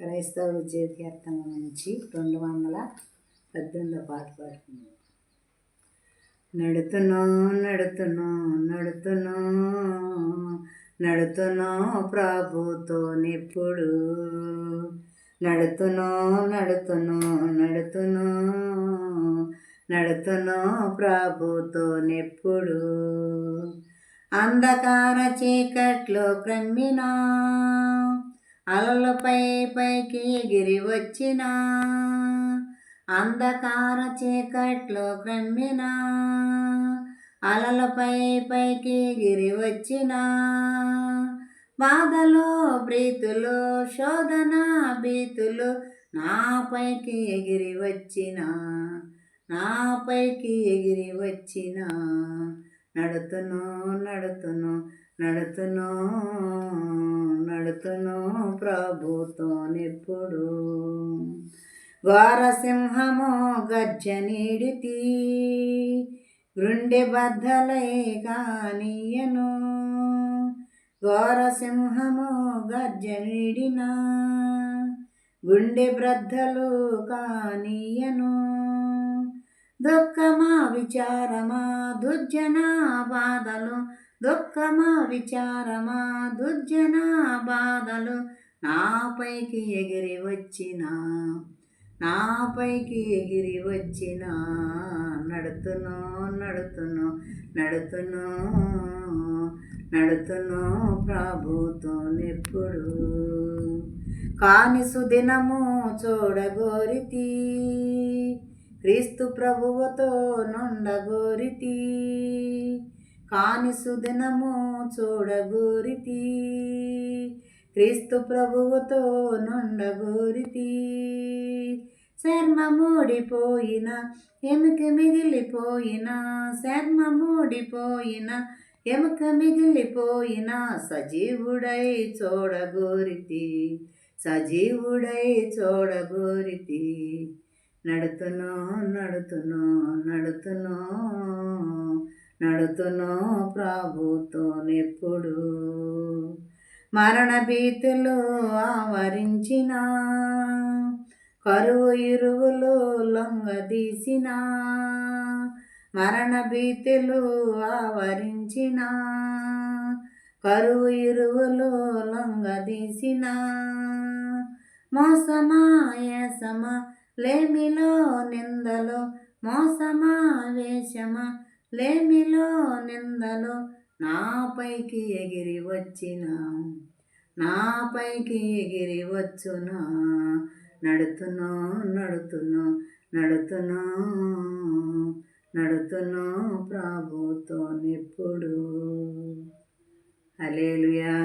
క్రైస్తవ విజయ కీర్తన నుంచి రెండు వందల పద్దెనిమిదో పాట పాడుతుంది నడుతును నడుతును నడుతును నడుతును ప్రభుతో నెప్పుడు. నడుతును నడుతును నడుతును నడుతును ప్రభుతో నెప్పుడు. అంధకార చీకట్లో క్రమ్మినా అలలపై పైకి ఎగిరి వచ్చిన అంధకార చీకట్లో క్రమ్మిన అలలపై పైకి ఎగిరి వచ్చిన బాధలో ప్రీతులు శోధన భీతులు నాపైకి ఎగిరి వచ్చిన నాపైకి ఎగిరి వచ్చిన నడుతును నడుతును నడుతును నడుతును ప్రభుతోనెప్పుడు వారసింహము గర్జనీడితి గుండె బద్దలై కానీయను. ఘోరసింహము గర్జనీడిన గుండె బ్రద్దలు కానీయను. దుఃఖమా విచారమా దుర్జనా బాధలు దుఃఖమా విచారమా దుర్జన బాధలు నాపైకి ఎగిరి వచ్చిన నాపైకి ఎగిరి వచ్చిన నడుతును నడుతును నడుతును నడుతును ప్రభుతోనెప్పుడు కాని సుదినము చూడగోరితి క్రీస్తు ప్రభువుతో నుండగోరితి. కాని సుదినము చూడగోరితి. క్రీస్తు ప్రభువుతో నుండగోరితి. శర్మ మూడిపోయిన ఎముక మిగిలిపోయిన శర్మ మూడిపోయిన ఎముక మిగిలిపోయిన సజీవుడై చూడగోరితి. సజీవుడై చూడగోరితి. నడుతునో నడుతునో నడుతునో. నడుతును ప్రభుతోనెప్పుడు మరణ భీతులు ఆవరించిన కరువు ఇరువులు లొంగదీసిన మరణ భీతులు ఆవరించిన కరువు ఇరువులు లొంగదీసిన. మోసమా లేమిలో నిందలో మోసమా వేషమా లేమిలో నిందలో నాపైకి ఎగిరి వచ్చిన నాపైకి ఎగిరి వచ్చునా నడుతును నడుతును నడుతును నడుతును ప్రభుతో ఎప్పుడు అలేలుయా